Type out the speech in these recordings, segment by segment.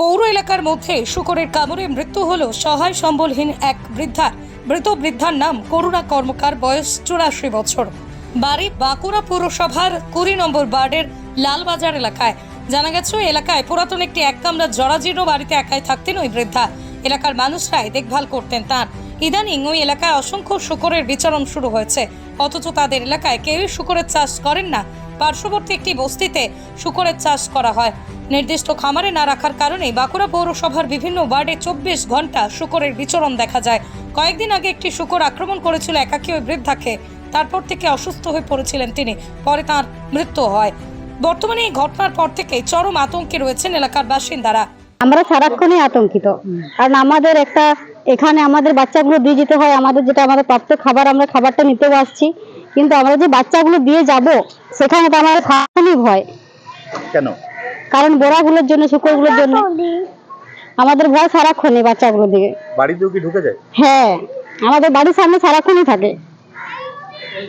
পৌর এলাকার মধ্যে শুকরের কামড়ে মৃত্যু হল সহায় সম্বলহীন এক বৃদ্ধার মৃত বৃদ্ধার নাম করুণা কর্মকার, বয়স চুরাশি বছর। বাড়ি বাঁকুড়া পৌরসভার কুড়ি নম্বর বার্ডের লালবাজার এলাকায়। জানা গেছে এলাকায় পুরাতন একটি এক কামরা জরাজীর্ণ বাড়িতে একাই থাকতেন ওই বৃদ্ধা। এলাকার মানুষরাই দেখভাল করতেন তার। ইদানিং ওই এলাকায় অসংখ্য শুকরের বিচরণ শুরু হয়েছে। অথচ তাদের এলাকায় কেউই শুকরের চাষ করেন না। পার্শ্ববর্তী একটি বস্তিতে শুকরের চাষ করা হয়। নির্দিষ্ট খামারে না রাখার কারণে বাঁকুড়া পৌরসভার বিভিন্ন ওয়ার্ডে চব্বিশ ঘণ্টা শুকরের বিচরণ দেখা যায়। কয়েকদিন আগে একটি শুকর আক্রমণ করেছিল একাকী ওই বৃদ্ধাকে। তারপর থেকে অসুস্থ হয়ে পড়েছিলেন তিনি। পরে তার মৃত্যু হয়। বর্তমানে এই ঘটনার পর থেকে চরম আতঙ্কে রয়েছেন এলাকার বাসিন্দারা। আমরা সারাক্ষণই আতঙ্কিত। কারণ আমাদের একটা, এখানে আমাদের বাচ্চাগুলো দিয়ে যেতে হয়। আমাদের যেটা আমাদের প্রাপ্ত খাবার, আমরা খাবারটা নিতেও আসছি। কিন্তু আমরা যে বাচ্চাগুলো দিয়ে যাব সেখানে তো আমাদের সারাক্ষণই ভয়। কেন? কারণ বোড়াগুলোর জন্য শুকরগুলোর জন্য। আমাদের ভয় সারাক্ষণই বাচ্চাগুলো দিকে বাড়িতেও কি ঢুকে যায়? হ্যাঁ আমাদের বাড়ির সামনে সারাক্ষণই থাকে।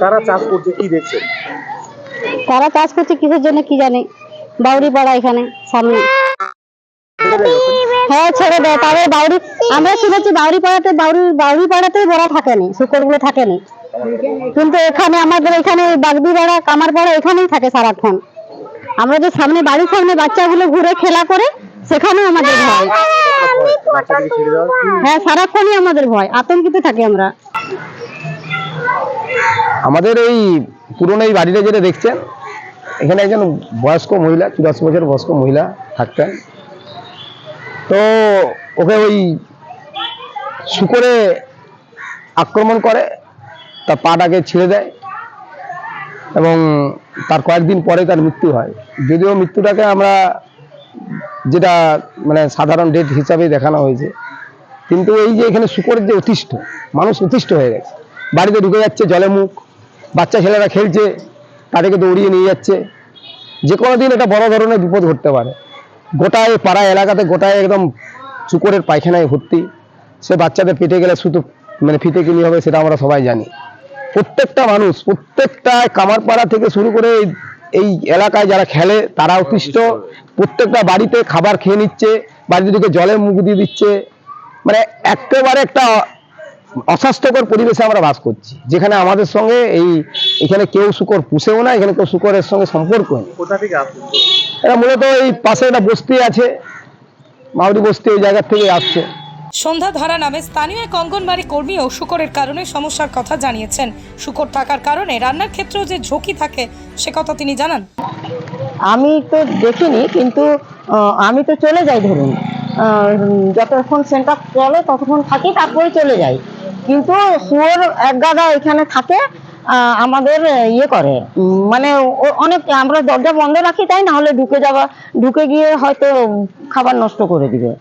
কারা চাষ করছে কি দেখছেন? তারা চাষ করছে কিসের জন্য কি জানি। বাউরি পাড়া এখানে সামনে? হ্যাঁ ছেড়ে দেয় তবে বাউরি আমরা শুনেছি বাউরি পাড়াতে বাউরি বাউরি পাড়াতেই বড়া থাকেনি শুকরগুলো থাকেনি। কিন্তু এখানে আমাদের এখানে বাগদি পাড়া কামার পাড়া এখানেই থাকে সারাক্ষণ। আমরা যে সামনে বাড়ির সামনে বাচ্চাগুলো ঘুরে খেলা করে সেখানেও আমাদের ভয়। হ্যাঁ সারাক্ষণই আমাদের ভয় আতঙ্কিত থাকি আমরা। আমাদের এই পুরনো এই বাড়িটা যেটা দেখছেন এখানে একজন বয়স্ক মহিলা চুরাশি বছর বয়স্ক মহিলা থাকতেন। তো ওকে ওই শুকরে আক্রমণ করে তার পাটাকে ছিঁড়ে দেয় এবং তার কয়েকদিন পরে তার মৃত্যু হয়। যদিও মৃত্যুটাকে আমরা যেটা মানে সাধারণ ডেট হিসাবে দেখানো হয়েছে। কিন্তু এই যে এখানে শুকরের যে অতিষ্ঠ, মানুষ অতিষ্ঠ হয়ে গেছে। বাড়িতে ঢুকে যাচ্ছে জলে মুখ, বাচ্চা ছেলেরা খেলছে, তাদেরকে দৌড়িয়ে নিয়ে যাচ্ছে। যে কোনো দিন এটা বড় ধরনের বিপদ ঘটতে পারে। গোটায় পাড়া এলাকাতে গোটায় একদম শুকরের পায়খানায় ভর্তি। সে বাচ্চাদের পেটে গেলে শুধু মানে ফিতে কিনি হবে, সেটা আমরা সবাই জানি। প্রত্যেকটা মানুষ প্রত্যেকটা কামারপাড়া থেকে শুরু করে এই- এলাকায় যারা খেলে তারা অতিষ্ঠ। প্রত্যেকটা বাড়িতে খাবার খেয়ে নিচ্ছে বাড়িতে ঢুকে জলে মুখ দিয়ে দিচ্ছে। মানে একেবারে একটা অস্বাস্থ্যকর পরিবেশে আমরা বাস করছি। যেখানে আমাদের সঙ্গে এই এখানে কেউ শুকর পুষেও না এখানে কেউ শুকরের সঙ্গে সম্পর্ক নেই। কোথা থেকে আসছে এটা মূলত এই পাশে একটা বস্তি আছে মাউরি বস্তি ওই জায়গার থেকে আসছে। সন্ধ্যা ধারা নামে স্থানীয় এক অঙ্গনবাড়ি কর্মীও শুকরের কারণে সমস্যার কথা জানিয়েছেন। শুকর থাকার কারণে রান্নার ক্ষেত্রেও যে ঝুঁকি থাকে সে কথা তিনি জানান। আমি তো দেখিনি কিন্তু আমি তো চলে যাই ধরুন। যতক্ষণ সেন্টার চলে ততক্ষণ থাকি তারপরে চলে যাই। কিন্তু শুয়োর এক গাদা এখানে থাকে আমাদের ইয়ে করে। মানে ও- অনেক আমরা দরজা বন্ধ রাখি তাই না হলে ঢুকে যাওয়া ঢুকে গিয়ে হয়তো খাবার নষ্ট করে দিবে।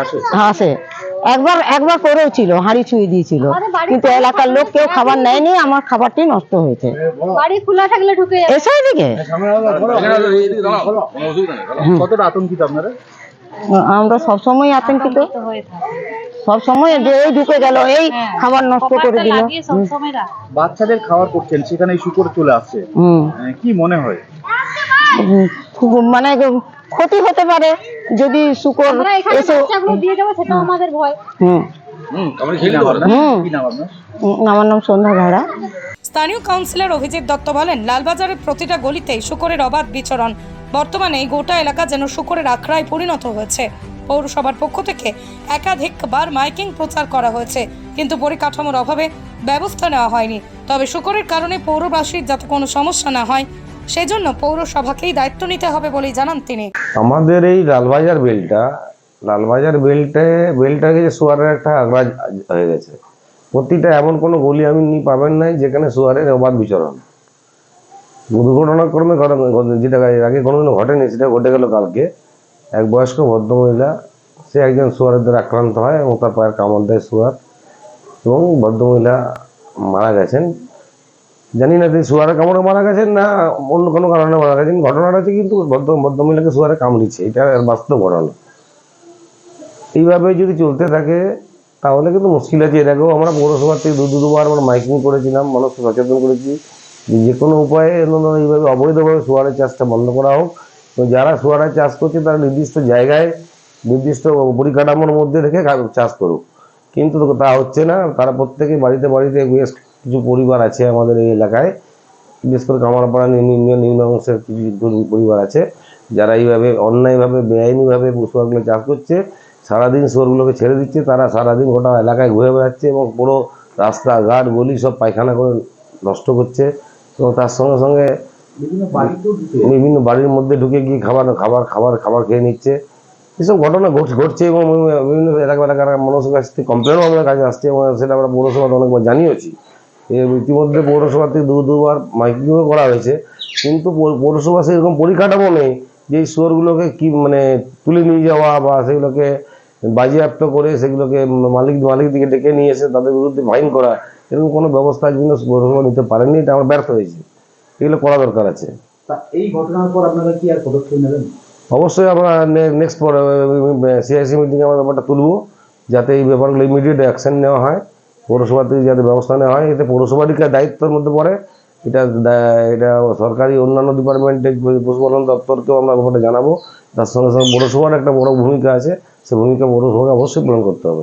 আসে। আসে। একবার একবার করেও ছিল হাঁড়ি ছুঁয়ে দিয়েছিল। কিন্তু এলাকার লোক কেউ খাবার নেয়নি আমার খাবারটি নষ্ট হয়েছে। বাড়ি খোলা থাকলে ঢুকে এসো এদিকে। কতটা আতঙ্কিত আপনারা? আমরা সবসময় আতঙ্কিত। সবসময় যে এই ঢুকে গেল এই খাবার নষ্ট করে দিল। বাচ্চাদের খাবার করছেন সেখানে শুকর চলে আসছে। হুম। কি মনে হয়? খুব মানে ক্ষতি হতে পারে। যদি শুকর এসে আমাদের ভয়। হুম। কি নাম আপনার? হুম। কি নাম আপনার? হুম, আমার নাম সন্ধ্যা ভাড়া। স্থানীয় কাউন্সিলর অভিজিৎ দত্ত বলেন লালবাজারের প্রতিটা গলিতেই শুকরের অবাধ বিচরণ। বর্তমানে এই গোটা এলাকা যেন শুকরের আখড়ায় পরিণত হয়েছে। পৌরসভার পক্ষ থেকে একাধিকবার মাইকিং প্রচার করা হয়েছে কিন্তু পরিকাঠামোর অভাবে ব্যবস্থা নেওয়া হয়নি। তবে শুকরের কারণে পৌরবাসীর যাতে কোনো সমস্যা না হয় সেজন্য পৌরসভাকেই দায়িত্ব নিতে হবে বলেই জানান তিনি। আমাদের এই লালবাজার বেলটা, লালবাজার বেলটে, বেলটা গেছে সোয়ারের একটা আগড়া হয়ে গেছে। প্রতিটা এমন কোনো গলি আমি নি পাবেন নাই যেখানে সোয়ারের অবাধ বিচরণ। দুর্ঘটনাক্রমে ঘটে- যেটা আগে কোনোদিনও ঘটেনি, সেটা ঘটে গেল কালকে। এক বয়স্ক ভদ্রমহিলা সে একজন সোয়ারের দ্বারা আক্রান্ত হয় এবং তার পায়ের কামড় দেয় সোয়ার। এবং ভদ্রমহিলা মারা গেছেন। জানি না তিনি সুয়ারে কামড়ে মারা গেছেন না, অন্য কোনো কারণে মারা গেছেন। ঘটনাটা হচ্ছে কিন্তু ভদ্র ভদ্রমহিলাকে সুয়ারে কামড়িচ্ছে এটা বাস্তব ঘটনা। এইভাবে যদি চলতে থাকে, তাহলে কিন্তু মুশকিল আছে। এর আগেও আমরা পৌরসভার থেকে দু দুবার আমরা মাইকিং করেছিলাম, মানুষকে সচেতন করেছি যে কোনো উপায়ে এইভাবে অবৈধভাবে সুয়ারের চাষটা বন্ধ করা হোক। এবং যারা সুয়ারের চাষ করছে, তারা নির্দিষ্ট জায়গায়, নির্দিষ্ট পরিকাঠামোর মধ্যে রেখে চাষ করুক। কিন্তু তা হচ্ছে না। তারা প্রত্যেকে বাড়িতে বাড়িতে বেশ কিছু পরিবার আছে আমাদের এই এলাকায় বিশেষ করে কামারপাড়া নিম্ন অংশের কিছু পরিবার আছে যারা এইভাবে অন্যায়ভাবে বেআইনিভাবে শুয়ারগুলো চাষ করছে সারাদিন শুয়ারগুলোকে ছেড়ে দিচ্ছে তারা সারাদিন গোটা এলাকায় ঘুরে বেড়াচ্ছে এবং পুরো রাস্তাঘাট গলি সব পায়খানা করে নষ্ট করছে। এবং তার সঙ্গে সঙ্গে বিভিন্ন বাড়ির মধ্যে ঢুকে গিয়ে খাবার খাবার খাবার খাবার খেয়ে নিচ্ছে। এসব ঘটনা ঘট- ঘটছে এবং বিভিন্ন এলাকা এলাকার মানুষের কাছ থেকে কমপ্লেনও আমাদের কাছে আসছে এবং সেটা আমরা পৌরসভাতে অনেকবার জানিয়েছি ইতিমধ্যে পৌরসভা থেকে দু দুবার মাইকিংও করা হয়েছে কিন্তু পৌরসভা সেরকম পরিকাঠামো নেই যে এই শুয়োরগুলোকে কি মানে তুলে নিয়ে যাওয়া বা সেগুলোকে বাজেয়াপ্ত করে সেগুলোকে মালিক মালিক দিকে ডেকে নিয়ে এসে তাদের বিরুদ্ধে ফাইন করা এরকম কোনো ব্যবস্থা আজ পর্যন্ত পৌরসভা নিতে পারেনি এটা আমরা ব্যর্থ হয়েছি এগুলো করা দরকার আছে এই ঘটনার পর আপনারা কি আর পদক্ষেপ নেবেন অবশ্যই আমরা নেক্সট সিআইসি মিটিংয়ে আমরা ব্যাপারটা তুলবো যাতে এই ব্যাপারগুলো ইমিডিয়েট অ্যাকশন নেওয়া হয় পৌরসভা থেকে যাতে ব্যবস্থা নেওয়া হয়, এতে পৌরসভারই দায়িত্বের মধ্যে পড়ে। এটা এটা সরকারি অন্যান্য ডিপার্টমেন্টের পশুপালন দপ্তরকেও আমরা ব্যাপারটা জানাব। তার সঙ্গে সঙ্গে পৌরসভার একটা বড় ভূমিকা আছে, সে ভূমিকা পৌরসভাকে অবশ্যই পূরণ করতে হবে।